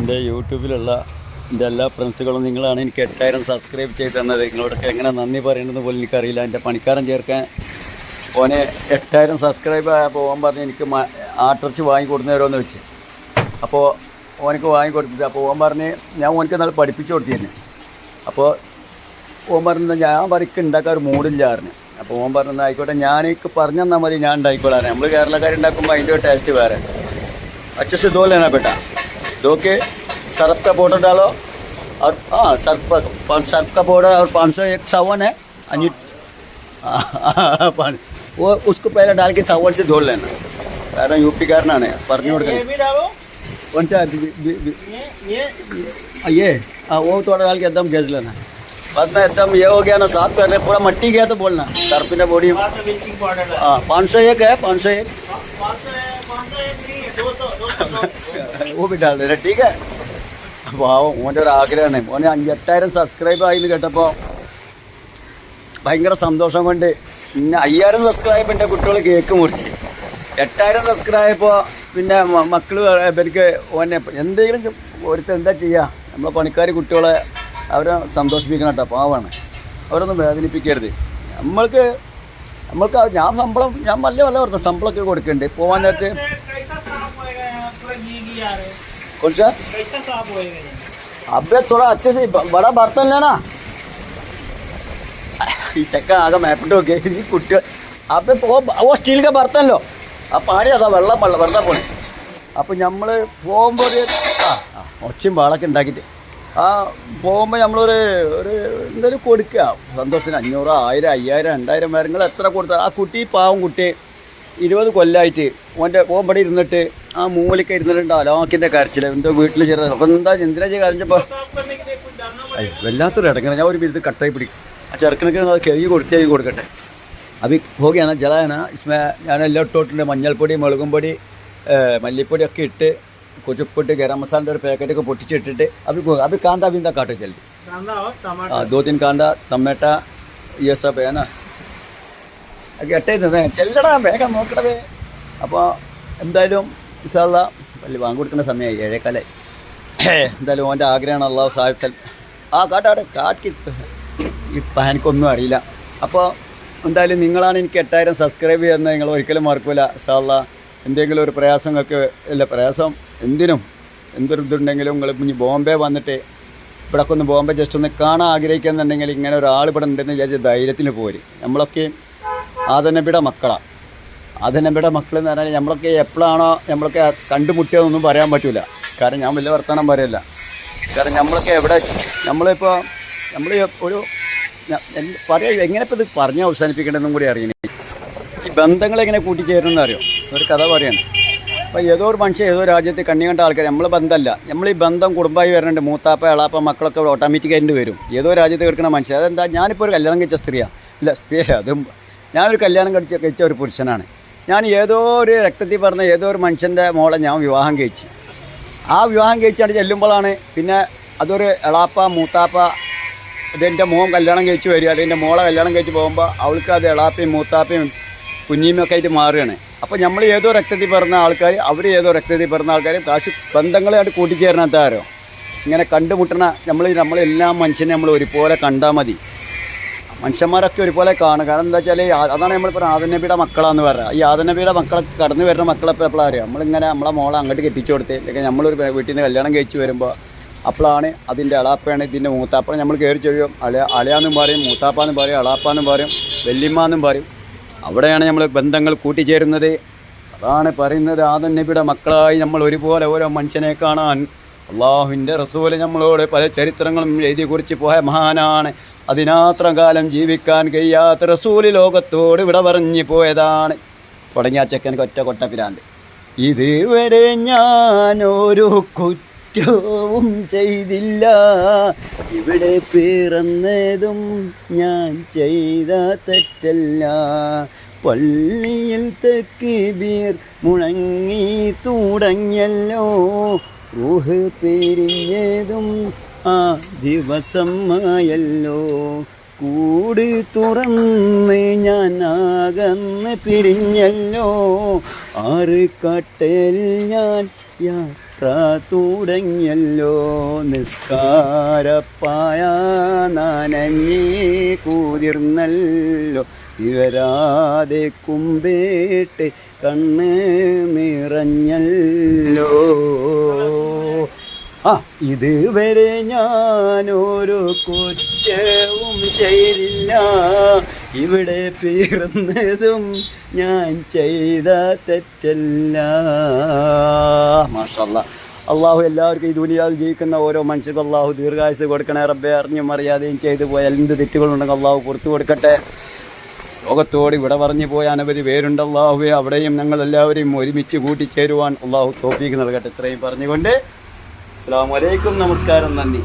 എന്റെ യൂട്യൂബിലുള്ള എന്റെ എല്ലാ ഫ്രണ്ട്സുകളും നിങ്ങളാണ് എനിക്ക് എട്ടായിരം സബ്സ്ക്രൈബ് ചെയ്ത് തന്നത് നിങ്ങളോടൊക്കെ എങ്ങനെ നന്ദി പറയണമെന്ന് പോലും എനിക്കറിയില്ല. എന്റെ പണിക്കാരൻ ചേർക്കാൻ ഓനെ എട്ടായിരം സബ്സ്ക്രൈബ് പോകാൻ പറഞ്ഞ് എനിക്ക് ആട്ടർച്ച് വാങ്ങിക്കൊടുന്നവരോന്ന് വെച്ച് അപ്പോൾ ഓനക്ക് വാങ്ങിക്കൊടുത്തിട്ട് അപ്പോൾ ഓൻ പറഞ്ഞ് ഞാൻ ഓനക്ക് നല്ല പഠിപ്പിച്ചു കൊടുത്തിരുന്നു. അപ്പോൾ ഓൻ പറഞ്ഞാൽ ഞാൻ വരയ്ക്ക് ഉണ്ടാക്കാൻ ഒരു മൂടില്ലായിരുന്നു അപ്പോൾ ഓൻ പറഞ്ഞത് ആയിക്കോട്ടെ ഞാനേക്ക് പറഞ്ഞു തന്നാൽ മതി ഞാൻ ഉണ്ടായിക്കോളാറ് നമ്മൾ കേരളക്കാരുണ്ടാക്കുമ്പോൾ അതിന്റെ ടേസ്റ്റ് വേറെ. അച്ഛൻ ഇതുപോലെയാണ് പെട്ടാ? धो के सर्फ का पाउडर डालो और हाँ सर्फ का सर्फ का पाउडर और पाँच सौ एक सावन है अनि पानी वो उसको पहले डाल के सावन से धो लेना। कारण यूपी करना है परनी उड़ ये कौन सा ये ये। हाँ, हाँ वो थोड़ा डाल के एकदम गैस लेना। बाद में एकदम ये हो गया ना साफ़ कर रहे पूरा मट्टी गया तो बोलना। सर्फी ने बॉडी हाँ पाँच सौ एक है पाँच सौ एक। पाँच सौ पाँच सौ एक नहीं दो सौ दो सौ दो सौ। वो भी डाल दे रहे ठीक है പാവം ഓൻ്റെ ഒരു ആഗ്രഹമാണ് ഓന് അഞ്ചെട്ടായിരം സബ്സ്ക്രൈബ് ആയി എന്ന് കേട്ടപ്പോൾ ഭയങ്കര സന്തോഷം കൊണ്ട് പിന്നെ അയ്യായിരം സബ്സ്ക്രൈബ് എൻ്റെ കുട്ടികൾ കേക്ക് മുറിച്ച് എട്ടായിരം സബ്സ്ക്രൈബ് പിന്നെ മ- മക്കള് ഇവർക്ക് ഓനെ എന്തെങ്കിലും ഒരുത്തർ എന്താ ചെയ്യുക നമ്മളെ പണിക്കാർ കുട്ടികളെ അവരെ സന്തോഷിപ്പിക്കണം കേട്ടോ പാവാണ് അവരൊന്നും വേദനിപ്പിക്കരുത് നമ്മൾക്ക് നമ്മൾക്ക് ആ- ഞാൻ ശമ്പളം ഞാൻ വല്ല വല്ല പറഞ്ഞ ശമ്പളമൊക്കെ കൊടുക്കുന്നുണ്ട് പോകാൻ पूरा गीगी आ रहे കുറച്ച് कैसा साफ होएगा ये अबे थोड़ा अच्छे से ब- बड़ा बर्तन लेना ഈ ചെക്ക ആകെ മേപ്പിട്ട് നോക്കിയ ഈ കുട്ടികൾ അപ്പൊ ഓ സ്റ്റീൽ കാ ബർത്തൻ ലോ ആ പാടി അതാ വെള്ളം വെള്ളം വെറുതെ പോണേ അപ്പം നമ്മൾ പോകുമ്പോൾ ഒരു ആ ആ, ഒച്ചയും വാളൊക്കെ ഉണ്ടാക്കിയിട്ട് ആ പോകുമ്പോൾ നമ്മളൊരു ഒരു എന്തായാലും കൊടുക്കുക സന്തോഷത്തിന് അഞ്ഞൂറ് ആയിരം അയ്യായിരം രണ്ടായിരം പേര് നിങ്ങൾ എത്ര കൊടുത്ത ആ കുട്ടി പാവം കുട്ടി ഇരുപത് കൊല്ലമായിട്ട് ഓൻ്റെ ഓൻ ഇവിടെ ഇരുന്നിട്ട് ആ മൂലയ്ക്ക് ഇരുന്നിട്ടുണ്ട് അലോക്കിൻ്റെ കരച്ചിൽ എന്തോ വീട്ടിൽ ചെറിയ അപ്പം എന്താ എന്തിനാ ചെയ്യുക കരഞ്ഞപ്പോൾ साफ करने के लिए कुछ डालना അയ്യ, വല്ലാത്തൊരു ഇടങ്ങനെ ഞാൻ ഒരു ബിരുദ് കട്ടായി പിടിക്കും ആ ചെറുക്കനൊക്കെ അത് കഴുകി കൊടുത്തേ കൊടുക്കട്ടെ അഭി ഹോഗിയാണ് ജലാന ഇസ്മേ ഞാൻ എല്ലാം ഇട്ടോട്ടുണ്ട് മഞ്ഞൾപ്പൊടി മുളകും പൊടി ഏഹ്, മല്ലിപ്പൊടി ഒക്കെ ഇട്ട് കുച്ചുപ്പിട്ട് ഗരം മസാലൻ്റെ ഒരു പാക്കറ്റൊക്കെ പൊട്ടിച്ചിട്ടിട്ട് അഭി ഗോ- अभी कांदा बिंदा काटो जल्दी कांदा और टमाटर हाँ दो तीन कांदा टमाटा ये सब है ना ഒക്കെ എട്ടേ തന്നെ ചെല്ലടാ വേഗം നോക്കണവേ അപ്പോൾ എന്തായാലും വിശാല വലിയ വാങ്ങി കൊടുക്കുന്ന സമയമായി ഏഴേക്കാലായി എന്തായാലും ഓന്റെ ആഗ്രഹമാണ് അള്ളാഹു സാഹിബ് ആ കാട്ടാടെ കാട്ടി ഇപ്പം എനിക്കൊന്നും അറിയില്ല. അപ്പോൾ എന്തായാലും നിങ്ങളാണ് എനിക്ക് എട്ടായിരം സബ്സ്ക്രൈബ് ചെയ്യുന്നത്. നിങ്ങൾ ഒരിക്കലും മറക്കൂല സാള എന്തെങ്കിലും ഒരു പ്രയാസങ്ങൾക്ക് ഇല്ല പ്രയാസം എന്തിനും എന്തൊരു ഇതുണ്ടെങ്കിലും നിങ്ങൾ ഇനി ബോംബെ വന്നിട്ട് ഇവിടെ ഒന്ന് ബോംബെ ജസ്റ്റ് ഒന്ന് കാണാൻ ആഗ്രഹിക്കുന്നുണ്ടെങ്കിൽ ഇങ്ങനെ ഒരാൾ ഇവിടെ ഉണ്ടെന്ന് വിചാരിച്ച് ധൈര്യത്തിന് പോര്. നമ്മളൊക്കെ ആദനബിയുടെ മക്കളാണ് ആദനബിയുടെ മക്കൾ എന്ന് പറഞ്ഞാൽ നമ്മളൊക്കെ എപ്പോഴാണോ നമ്മളൊക്കെ കണ്ടുമുട്ടിയതൊന്നും പറയാൻ പറ്റില്ല കാരണം ഞാൻ വലിയ വർത്തമാനം പറയല്ല. കാരണം നമ്മളൊക്കെ എവിടെ നമ്മളിപ്പോൾ നമ്മൾ ഒരു പറയാ എങ്ങനെ ഇപ്പോൾ ഇത് പറഞ്ഞ് അവസാനിപ്പിക്കേണ്ടതെന്നും കൂടി അറിയണേ. ഈ ബന്ധങ്ങളെങ്ങനെ കൂട്ടിച്ചേരുമെന്ന് അറിയോ? ഒരു കഥ പറയാണ്. അപ്പോൾ ഏതോ ഒരു മനുഷ്യൻ ഏതോ രാജ്യത്ത് കണ്ണി കണ്ട ആൾക്കാർ നമ്മൾ ബന്ധമല്ല നമ്മൾ ഈ ബന്ധം കുടുംബമായി വരുന്നുണ്ട് മൂത്താപ്പ എളാപ്പ മക്കളൊക്കെ ഓട്ടോമാറ്റിക്കായിട്ട് വരും. ഏതോ രാജ്യത്ത് കിടക്കുന്ന മനുഷ്യൻ. അതെന്താ? ഞാനിപ്പോൾ ഒരു കല്യാണം കഴിച്ച സ്ത്രീയാണ് ഇല്ല സ്ത്രീ അതും ഞാനൊരു കല്യാണം കഴിച്ച കഴിച്ച ഒരു പുരുഷനാണ്. ഞാൻ ഏതോ ഒരു രക്തത്തിൽ പറഞ്ഞ ഏതോ ഒരു മനുഷ്യന്റെ മോളെ ഞാൻ വിവാഹം കഴിച്ചു. ആ വിവാഹം കഴിച്ചാണ് ചെല്ലുമ്പോഴാണ് പിന്നെ അതൊരു എളാപ്പ മൂത്താപ്പ ഇതെന്റെ മോൻ കല്യാണം കഴിച്ച് വരിക അല്ലെങ്കിൽ എന്റെ മോളെ കല്യാണം കഴിച്ച് പോകുമ്പോൾ അവൾക്ക് അത് എളാപ്പയും മൂത്താപ്പയും കുഞ്ഞിയുമൊക്കെ ആയിട്ട് മാറുകയാണ്. അപ്പോൾ നമ്മൾ ഏതോ രക്തത്തിൽ പിറന്ന ആൾക്കാർ അവർ ഏതോ രക്തത്തിൽ പിറന്ന ആൾക്കാർ കാശ് ബന്ധങ്ങളായിട്ട് കൂട്ടിച്ചേരണത്താരോ ഇങ്ങനെ കണ്ടുമുട്ടണ നമ്മൾ നമ്മളെല്ലാ മനുഷ്യനെ നമ്മൾ ഒരുപോലെ കണ്ടാൽ മതി. മനുഷ്യന്മാരൊക്കെ ഒരുപോലെ കാണും. കാരണം എന്താ വെച്ചാൽ അതാണ് നമ്മളിപ്പോൾ ആദനബിയുടെ മക്കളാന്ന് പറയുക ഈ ആദനബിയുടെ മക്കളെ കടന്നു വരുന്ന മക്കളെ ഇപ്പോൾ എപ്പോഴാണ് അറിയാം? നമ്മളിങ്ങനെ നമ്മളെ മോളെ അങ്ങോട്ട് കെട്ടിച്ചു കൊടുത്ത് അല്ലെങ്കിൽ നമ്മളൊരു വീട്ടിൽ നിന്ന് കല്യാണം കഴിച്ച് വരുമ്പോൾ അപ്പോഴാണ് അതിന്റെ അളാപ്പയാണ് ഇതിന്റെ മൂത്താപ്പ. നമ്മൾ കയറി ചൊഴിയും അളയ അളയാന്നും പറയും മൂത്താപ്പാന്നും പറയും അളാപ്പാന്നും പറയും വെല്ലിമ്മാന്നും പറയും. അവിടെയാണ് നമ്മൾ ബന്ധങ്ങൾ കൂട്ടിച്ചേരുന്നത്. അതാണ് പറയുന്നത് ആദൻ നബിയുടെ മക്കളായി നമ്മൾ ഒരുപോലെ ഓരോ മനുഷ്യനെ കാണാൻ. അള്ളാഹുവിന്റെ റസൂൽ നമ്മളോട് പല ചരിത്രങ്ങളും എഴുതി കുറിച്ച് പോയ മഹാനാണ്. അതിനാത്രം കാലം ജീവിക്കാൻ കഴിയാത്ത റസൂലി ലോകത്തോട് ഇവിടെ പറഞ്ഞു പോയതാണ്. തുടങ്ങിയ ചെക്കനക്ക് ഒറ്റ കൊട്ട പിരാന്ത് ഇതുവരെ ഞാനൊരു കുറ്റവും ചെയ്തില്ല. ഇവിടെ പിറന്നതും ഞാൻ ചെയ്ത തെറ്റല്ല. പള്ളിയിൽ തെക്ക് ബീർ മുഴങ്ങി തുടങ്ങിയല്ലോ. റൂഹ് പിരിഞ്ഞതും ആ ദിവസമായല്ലോ കൂട് തുറന്ന് ഞാൻ ആകന്ന് പിരിഞ്ഞല്ലോ. ആറ് കട്ടൽ ഞാൻ യാത്ര തുടങ്ങിയല്ലോ. നിസ്കാരപ്പായ നനഞ്ഞി കൂതിർന്നല്ലോ. ഇവരാതെ കുമ്പേട്ട് കണ്ണ് നിറഞ്ഞല്ലോ. ആ ഇതുവരെ ഞാനൊരു കുറ്റവും ചെയ്തില്ല. ഇവിടെ പിറന്നതും ഞാൻ ചെയ്ത തെറ്റല്ല. മാഷല്ല അള്ളാഹു എല്ലാവർക്കും ഈ ദുനിയാവിൽ ജീവിക്കുന്ന ഓരോ മനുഷ്യർക്കും അള്ളാഹു ദീർഘായുസ് കൊടുക്കണേ. റബ്ബെ അറിഞ്ഞും അറിയാതെയും ചെയ്തു പോയ എന്ത് തെറ്റുകളുണ്ടെങ്കിൽ അള്ളാഹു പുറത്തു കൊടുക്കട്ടെ. ലോകത്തോട് ഇവിടെ പറഞ്ഞു പോയ അനവധി പേരുണ്ട് അള്ളാഹുവെ. അവിടെയും ഞങ്ങൾ എല്ലാവരെയും ഒരുമിച്ച് കൂട്ടിച്ചേരുവാൻ അള്ളാഹു തോപ്പിക്ക് നൽകട്ടെ. ഇത്രയും പറഞ്ഞുകൊണ്ട് അസ്സാം വലൈക്കും നമസ്കാരം നന്ദി.